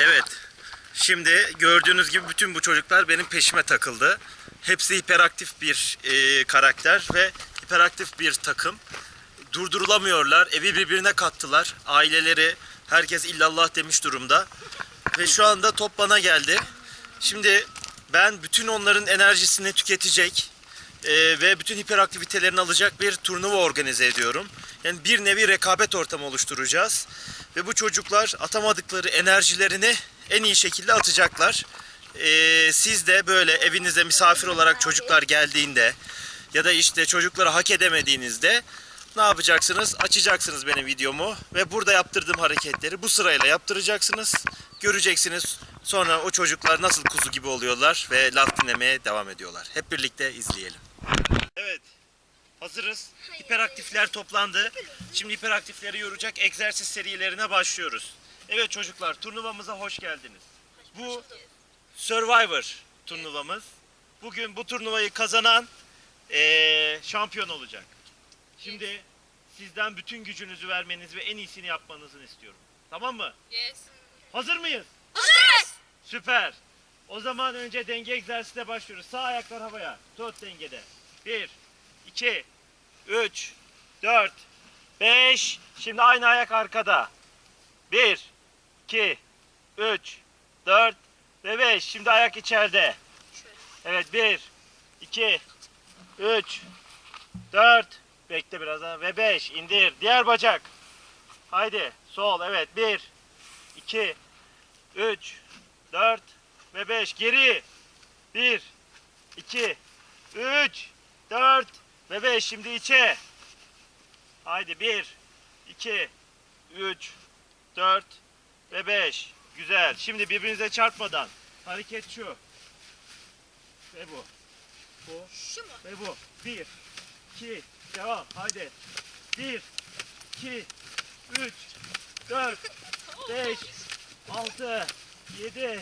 Evet. Şimdi gördüğünüz gibi bütün bu çocuklar benim peşime takıldı. Hepsi hiperaktif bir e, karakter ve hiperaktif bir takım. Durdurulamıyorlar. Evi birbirine kattılar. Aileleri, herkes illallah demiş durumda. Ve şu anda top bana geldi. Şimdi ben bütün onların enerjisini tüketecek e, ve bütün hiperaktivitelerini alacak bir turnuva organize ediyorum. Yani bir nevi rekabet ortamı oluşturacağız. Ve bu çocuklar atamadıkları enerjilerini en iyi şekilde atacaklar. E, siz de böyle evinize misafir olarak çocuklar geldiğinde ya da işte çocukları hak edemediğinizde ne yapacaksınız? Açacaksınız benim videomu ve burada yaptırdığım hareketleri bu sırayla yaptıracaksınız. Göreceksiniz. Sonra o çocuklar nasıl kuzu gibi oluyorlar ve laf dinlemeye devam ediyorlar. Hep birlikte izleyelim. Evet. Hazırız. Hiperaktifler toplandı. Şimdi hiperaktifleri yoracak egzersiz serilerine başlıyoruz. Evet çocuklar turnuvamıza hoş geldiniz. Bu Survivor turnuvamız. Bugün bu turnuvayı kazanan eee, şampiyon olacak. Şimdi sizden bütün gücünüzü vermenizi ve en iyisini yapmanızı istiyorum. Tamam mı? Yes. Hazır mıyız? Hazırız. Süper. O zaman önce denge egzersizine başlıyoruz. Sağ ayaklar havaya. Tut dengede. 1, 2, 3, 4, 5. Şimdi aynı ayak arkada. 1, 2, 3, 4 ve 5. Şimdi ayak içeride. Evet 1, 2, 3, 4. Bekle biraz daha. Ve 5. indir. Diğer bacak. Haydi. Sol. Evet. 1, 2, 3, 4 ve 5 geri. 1, 2, 3, 4 ve 5 şimdi içe. Haydi 1, 2, 3, 4 ve 5. Güzel. Şimdi birbirinize çarpmadan. Hareket şu. Ve bu. Bu. Şu mu? Ve bu. 1, 2, devam. Haydi. 1, 2, 3, 4, 5, 6, 7,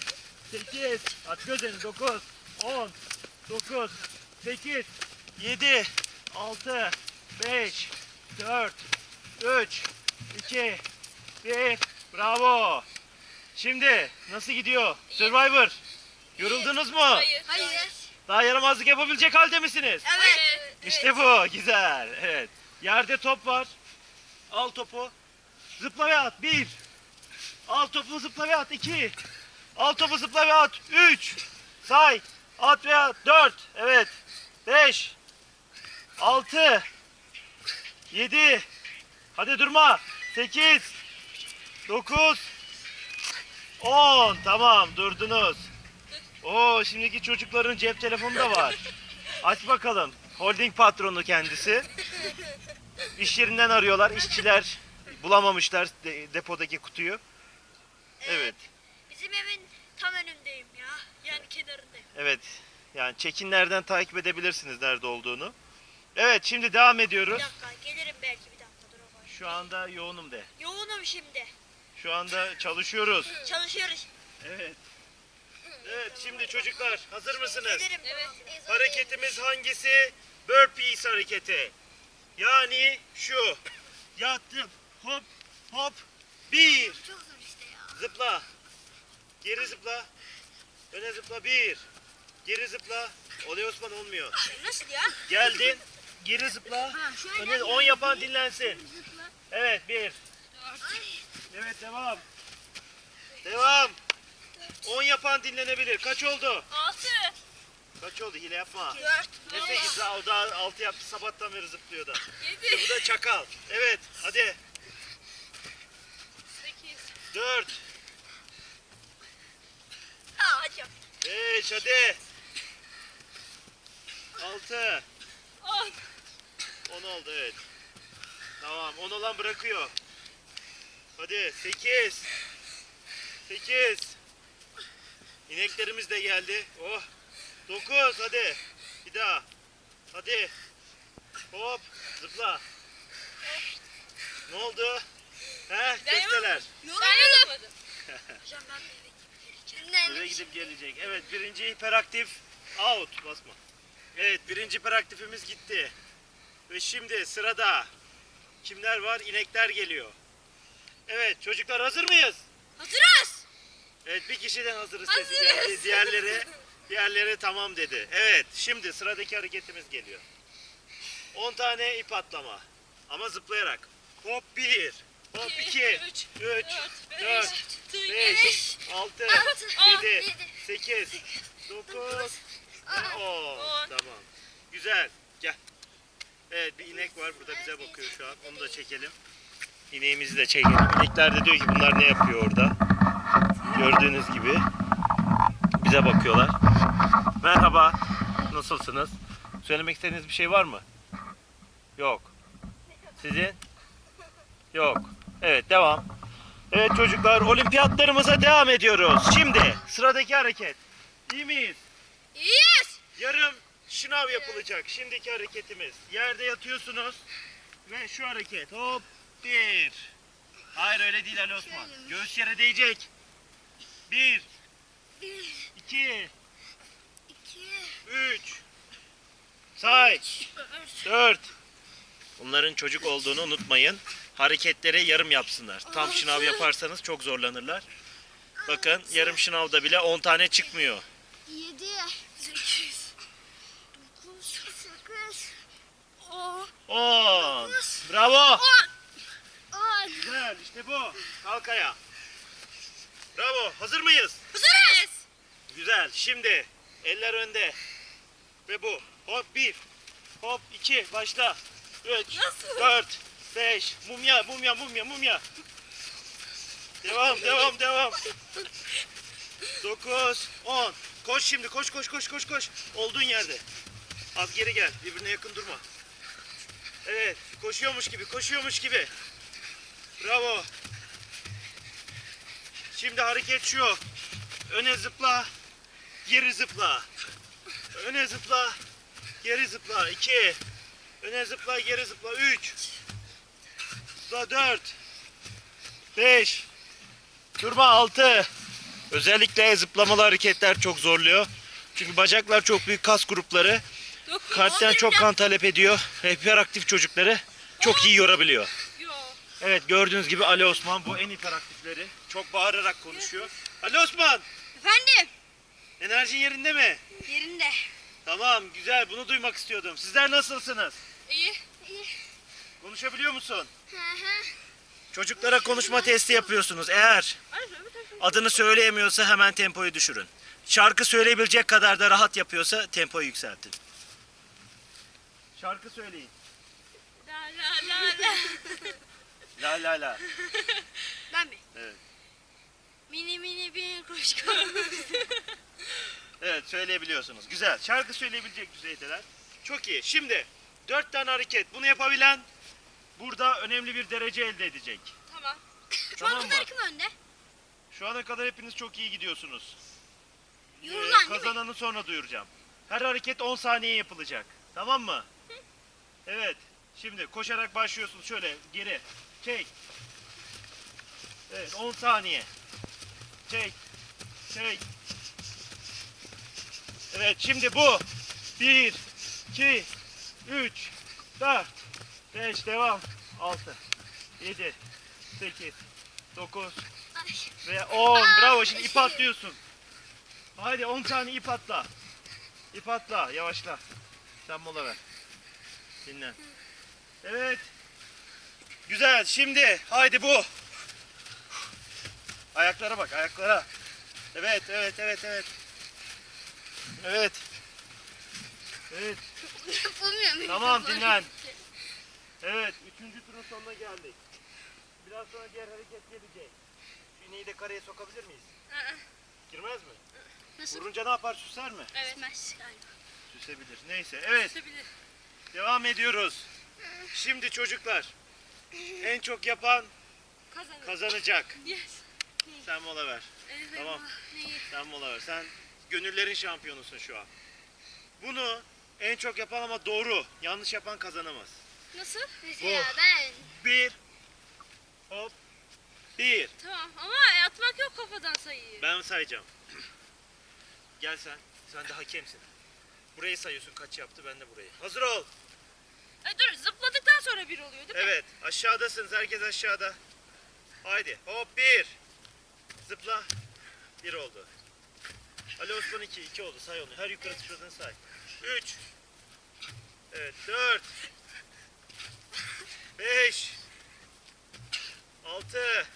8, aç gözlerini 9, 10, 9, 8, 7, 6, 5, 4, 3, 2, 1, bravo. Şimdi nasıl gidiyor? Survivor. Yoruldunuz mu? Hayır. Hayır. Daha yaramazlık yapabilecek halde misiniz? Evet. İşte bu güzel. Evet. Yerde top var. Al topu. Zıpla ve at. Bir. Al topu zıpla ve at. İki. Al topu zıpla ve at. Üç. Say. At ve at. Dört. Evet. Beş. Altı. Yedi. Hadi durma. Sekiz. Dokuz. On. Tamam durdunuz. Oo şimdiki çocukların cep telefonu da var. Aç bakalım. Holding patronu kendisi. İş yerinden arıyorlar. İşçiler bulamamışlar de- depodaki kutuyu. Evet. Bizim evin tam önündeyim ya. Yani kenarındayım. Evet. Yani çekinlerden takip edebilirsiniz nerede olduğunu. Evet şimdi devam Bir ediyoruz. dakika gelirim belki bir dakika dur var. Şu anda yoğunum de. Yoğunum şimdi. Şu anda çalışıyoruz. Çalışıyoruz. Evet. Evet şimdi çocuklar hazır mısınız? Gelirim. Evet. Hareketimiz hangisi? Burpees hareketi. Yani şu. Yattım. Hop hop. Bir. Çok zor işte ya. Zıpla. Geri zıpla. Öne zıpla. Bir. Geri zıpla. Oluyor Osman olmuyor. Nasıl ya? Geldin. Geri zıpla. Öne 10 yapan dinlensin. Evet bir. Evet devam. Devam. 10 yapan dinlenebilir. Kaç oldu? Altı. Kaç oldu? Hile yapma. Dört. Ne sekiz daha o daha altı yaptı sabahtan beri zıplıyor da. İşte Yedi. bu da çakal. Evet hadi. Sekiz. Dört. Ha hocam. Beş hadi. Altı. On. On oldu evet. Tamam on olan bırakıyor. Hadi sekiz. Sekiz. İneklerimiz de geldi. Oh. Dokuz hadi. Bir daha. Hadi. Hop. Zıpla. Ne oldu? He? Köfteler. Ben yapamadım. Hocam ben. Eve gidip gelecek. Evet birinci hiperaktif out basma. Evet birinci hiperaktifimiz gitti. Ve şimdi sırada kimler var? İnekler geliyor. Evet çocuklar hazır mıyız? Hazırız. Evet bir kişiden hazırız Hazırız. sesi geldi. Diğerleri, diğerleri tamam dedi. Evet şimdi sıradaki hareketimiz geliyor. 10 tane ip atlama. Ama zıplayarak. Hop 1, hop 2, 3, 4, 5, 6, 7, 8, 9 ve 10. Tamam. Güzel. Gel. Evet bir inek var burada bize bakıyor şu an. Onu da çekelim. İneğimizi de çekelim. İnekler de diyor ki bunlar ne yapıyor orada. Gördüğünüz gibi bize bakıyorlar. Merhaba. Nasılsınız? Söylemek istediğiniz bir şey var mı? Yok. Sizin? Yok. Evet devam. Evet çocuklar olimpiyatlarımıza devam ediyoruz. Şimdi sıradaki hareket. İyi miyiz? Yes. Yarım şınav yapılacak. Şimdiki hareketimiz. Yerde yatıyorsunuz ve şu hareket. Hop bir. Hayır öyle değil Ali Osman. Göğüs yere değecek. Bir, iki, üç. Say. Dört. Bunların çocuk olduğunu unutmayın. Hareketleri yarım yapsınlar. Tam şınav yaparsanız çok zorlanırlar. Bakın yarım şınavda bile 10 tane çıkmıyor. Yedi, sekiz, dokuz, sekiz, on, 10. Bravo. on. Güzel işte bu. Kalk ayağa. Bravo. Hazır mıyız? Hazırız. Güzel. Şimdi eller önde. Ve bu. Hop bir. Hop iki. Başla. Üç. Nasıl? Dört. Beş. Mumya, mumya, mumya, mumya. Devam, devam, devam. Dokuz. On. Koş şimdi. Koş, koş, koş, koş, koş. Olduğun yerde. Az geri gel. Birbirine yakın durma. Evet. Koşuyormuş gibi, koşuyormuş gibi. Bravo. Şimdi hareket şu. Öne zıpla. Geri zıpla. Öne zıpla. Geri zıpla. 2. Öne zıpla, geri zıpla. 3. Zıpla 4. 5. Durma 6. Özellikle zıplamalı hareketler çok zorluyor. Çünkü bacaklar çok büyük kas grupları. Kalpten çok kan talep ediyor. Hiperaktif çocukları çok iyi yorabiliyor. Evet gördüğünüz gibi Ali Osman bu en hiperaktifleri. Çok bağırarak konuşuyor. Ali Osman Efendim. enerjin yerinde mi? Yerinde. Tamam güzel bunu duymak istiyordum. Sizler nasılsınız? İyi. İyi. Konuşabiliyor musun? Çocuklara konuşma testi yapıyorsunuz. Eğer adını söyleyemiyorsa hemen tempoyu düşürün. Şarkı söyleyebilecek kadar da rahat yapıyorsa tempoyu yükseltin. Şarkı söyleyin. La la la la. La la la. Ben mi? Evet. Mini mini bir kuş. Evet söyleyebiliyorsunuz. Güzel. Şarkı söyleyebilecek düzeydeler. Çok iyi. Şimdi dört tane hareket. Bunu yapabilen burada önemli bir derece elde edecek. tamam. Şu Tamam an mı? kadar kim önde? Şu ana kadar hepiniz çok iyi gidiyorsunuz. Ee, Yorulan değil mi? kazananı sonra duyuracağım. Her hareket 10 saniye yapılacak. Tamam mı? Evet. Şimdi koşarak başlıyorsunuz. Şöyle geri. Çek. Evet 10 saniye. Çek. Çek. Evet şimdi bu. 1 2 3 4 5 devam. 6 7 8 9 Ay. ve 10. Bravo şimdi ip atlıyorsun. Haydi 10 tane ip atla. İp atla. Yavaşla. Sen mola ver. Dinlen. Evet. Güzel. Şimdi haydi bu. Ayaklara bak ayaklara. Evet evet evet evet. Evet. Evet. Yapamıyorum. Tamam dinlen. Evet. Üçüncü turun sonuna geldik. Biraz sonra diğer hareket gelecek. Şu iğneyi de kareye sokabilir miyiz? Aa, Girmez mi? Nasıl? Vurunca ne yapar? Süser mi? Evet. Galiba. Süsebilir. Neyse. Evet. Süsebilir. Devam ediyoruz. Şimdi çocuklar. En çok yapan Kazanır. kazanacak. Yes. Sen mola ver. Evet, Tamam. İyi. Sen mola ver. Sen gönüllerin şampiyonusun şu an. Bunu en çok yapan ama doğru. Yanlış yapan kazanamaz. Nasıl? Mesela Bu. ben. Bir. Hop. Bir. Tamam ama atmak yok kafadan sayıyı. Ben sayacağım. Gel sen. Sen de hakemsin. Burayı sayıyorsun kaç yaptı ben de burayı. Hazır ol. E, dur zıpladıktan sonra bir oluyor değil mi? Evet aşağıdasınız herkes aşağıda. Haydi hop bir. Zıpla. Bir Ali Osman 2, 2 oldu. Say onu. Her yukarı sıfırdan say. 3. Evet, 4. 5. 6.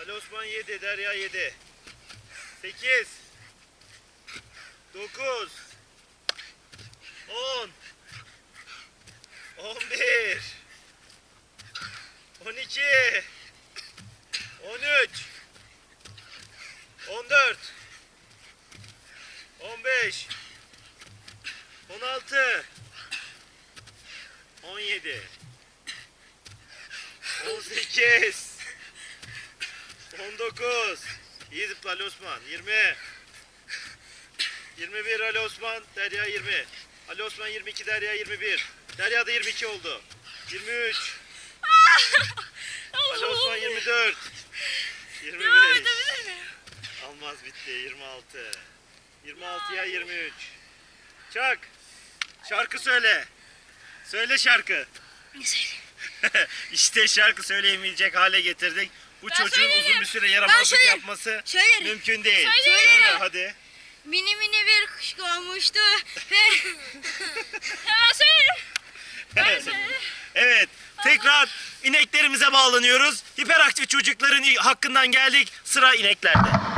Ali Osman 7, Derya 7. 8. 9. 10. 11. 12. 13. 14 15 16 17 18 19 İyi zıpla Osman 20 21 Ali Osman Derya 20 Ali Osman 22 Derya 21 Derya da 22 oldu 23 Ali Osman 24 25 Devam edebilir miyim? Almaz bitti 26. 26'ya 23. Çak. Şarkı söyle. Söyle şarkı. Ne söyleyeyim? işte şarkı söyleyemeyecek hale getirdik. Bu Ben çocuğun söylerim. uzun bir süre Ben yaramazlık söylerim. yapması Söylerim. mümkün değil. Söylerim. Söyle hadi. Mini mini bir kuş olmuştu. Hemen söylerim. Ben söylerim. Evet. Tekrar ineklerimize bağlanıyoruz. Hiperaktif çocukların hakkından geldik. Sıra ineklerde.